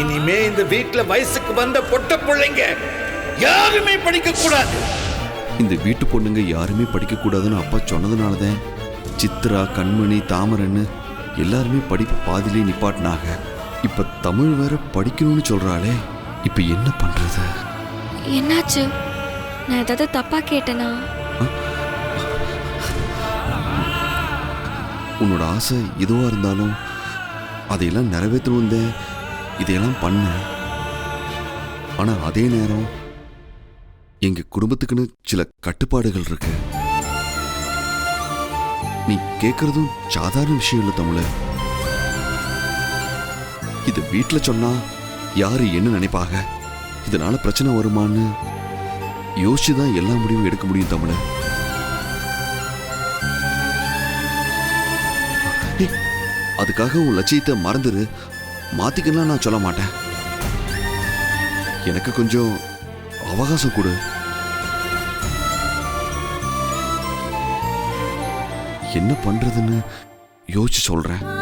இனிமே இந்த வீட்டுல வயசுக்கு வந்த பொட்ட பிள்ளைங்க யாருமே படிக்க கூடாது. இந்த வீட்டு பொண்ணுங்க யாருமே படிக்கக்கூடாதுன்னு அப்பா சொன்னதுனால தான் சித்ரா கண்மணி தாமரன்னு எல்லாருமே படிப்பு பாதியிலே நிப்பாட்டினாங்க. இப்ப தமிழ் வேற படிக்கணும்னு சொல்றாளே இப்ப என்ன பண்றது? என்னாச்சு? நான் ஏதாவது தப்பா கேட்டேனா? உன்னோட ஆசை எதுவா இருந்தாலும் அதையெல்லாம் நிறைவேற்றணும் தான் இதையெல்லாம் பண்ண. ஆனா அதே நேரம் எங்க குடும்பத்துக்குன்னு சில கட்டுப்பாடுகள் இருக்கு. நீ கேட்கறதும் சாதாரண விஷயம் இல்லை தமிழ. இது வீட்டில் சொன்னா யாரு என்ன நினைப்பாங்க? இதனால பிரச்சனை வருமான்னு யோசிச்சு தான் எல்லா முடிவும் எடுக்க முடியும் தமிழ. அதுக்காக உன் லட்சியத்தை மறந்துரு. மாத்திக்கலாம் நான் சொல்ல மாட்டேன். எனக்கு கொஞ்சம் அவகாசம் கொடு. என்ன பண்றதுன்னு யோசிச்சு சொல்றேன்.